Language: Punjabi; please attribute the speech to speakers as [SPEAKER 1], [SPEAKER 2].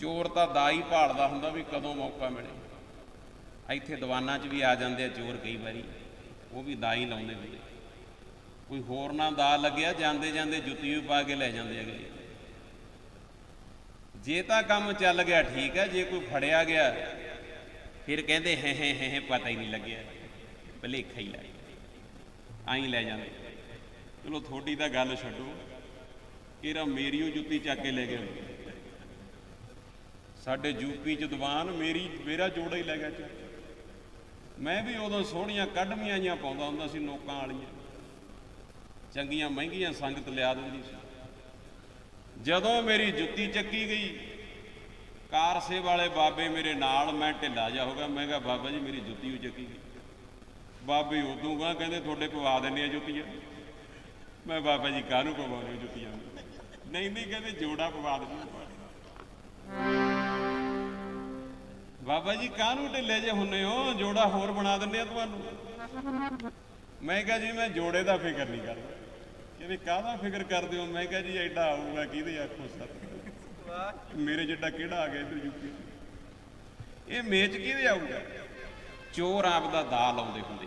[SPEAKER 1] ਚੋਰ ਤਾਂ ਦਾ ਹੀ ਭਾਲਦਾ ਹੁੰਦਾ ਵੀ ਕਦੋਂ ਮੌਕਾ ਮਿਲੇ। ਇੱਥੇ ਦੀਵਾਨਾਂ 'ਚ ਵੀ ਆ ਜਾਂਦੇ ਆ ਚੋਰ ਕਈ ਵਾਰੀ। ਉਹ ਵੀ ਦਾ ਹੀ ਲਾਉਂਦੇ ਹੁੰਦੇ। ਕੋਈ ਹੋਰ ਨਾ ਦਾ ਲੱਗਿਆ, ਜਾਂਦੇ ਜਾਂਦੇ ਜੁੱਤੀ ਵੀ ਪਾ ਕੇ ਲੈ ਜਾਂਦੇ ਅਗਲੇ। ਜੇ ਤਾਂ ਕੰਮ ਚੱਲ ਗਿਆ, ਠੀਕ ਹੈ ਜੇ ਕੋਈ ਫੜਿਆ ਗਿਆ, ਫਿਰ ਕਹਿੰਦੇ, ਹੈ ਹੈ ਹੈ ਪਤਾ ਹੀ ਨਹੀਂ ਲੱਗਿਆ। ਭਲੇਖਾ ਹੀ ਲੱਗ ਆਈ ਲੈ ਜਾਂਦੇ। ਚਲੋ, ਤੁਹਾਡੀ ਤਾਂ ਗੱਲ ਛੱਡੋ। ਇਹਰਾ ਮੇਰੀ ਉਹ ਜੁੱਤੀ ਚੱਕ ਕੇ ਲੈ ਗਏ ਸਾਡੇ ਯੂਪੀ ਚ ਦੀਵਾਨ ਮੇਰੀ, ਮੇਰਾ ਜੋੜਾ ਹੀ ਲੈ ਗਿਆ ਚੱਕ ਮੈਂ ਵੀ ਉਦੋਂ ਸੋਹਣੀਆਂ ਕੱਢਵੀਆਂ ਜੀਆਂ ਪਾਉਂਦਾ ਹੁੰਦਾ ਸੀ ਨੋਕਾਂ ਵਾਲੀਆਂ। ਚੰਗੀਆਂ ਮਹਿੰਗੀਆਂ ਸੰਗਤ ਲਿਆ ਦਿੰਦੀ ਸੀ। ਜਦੋਂ ਮੇਰੀ ਜੁੱਤੀ ਚੱਕੀ ਗਈ, ਕਾਰ ਕਾਰਸੇ ਵਾਲੇ ਬਾਬੇ ਮੇਰੇ ਨਾਲ, ਮੈਂ ਢਿੱਲਾ ਜਾ ਹੋ ਗਿਆ। ਮੈਂ ਕਿਹਾ, ਬਾਬਾ ਜੀ, ਮੇਰੀ ਜੁੱਤੀ ਵੀ ਚੱਕੀ ਗਈ। ਬਾਬੇ ਉਦੋਂ ਗਾ ਕਹਿੰਦੇ, ਤੁਹਾਡੇ ਪਵਾ ਦਿੰਦੇ ਆ ਜੁੱਤੀਆਂ। ਮੈਂ ਬਾਬਾ ਜੀ, ਕਾਹਨੂੰ ਪਵਾਉਣੇ ਜੁੱਤੀਆਂ? ਨਹੀਂ ਨਹੀਂ, ਕਹਿੰਦੇ, ਜੋੜਾ ਪਵਾ ਦਿੰਦੇ ਬਾਬਾ ਜੀ, ਕਾਹਨੂੰ ਢਿੱਲੇ ਜੇ ਹੁੰਨੇ ਹੋ? ਜੋੜਾ ਹੋਰ ਬਣਾ ਦਿੰਦੇ ਆ ਤੁਹਾਨੂੰ। ਮੈਂ ਕਿਹਾ ਜੀ, ਮੈਂ ਜੋੜੇ ਦਾ ਫਿਕਰ ਨਹੀਂ ਕਰਦਾ। ਕਹਿੰਦੇ, ਕਾਹਦਾ ਫਿਕਰ ਕਰਦੇ ਹੋ? ਮੈਂ ਕਿਹਾ ਜੀ, ਐਡਾ ਆਊਗਾ, ਕਿਹਦੇ ਆਖੋ ਸੱਤ? ਮੇਰੇ ਜਿੱਡਾ ਕਿਹੜਾ ਆ ਗਿਆ ਇੱਧਰ ਯੂਪੀ ਇਹ ਮੇਚ ਕਿਹਦੇ ਆਊਗਾ? ਚੋਰ ਆਪ ਦਾ ਦਾ ਲਾਉਂਦੇ ਹੁੰਦੇ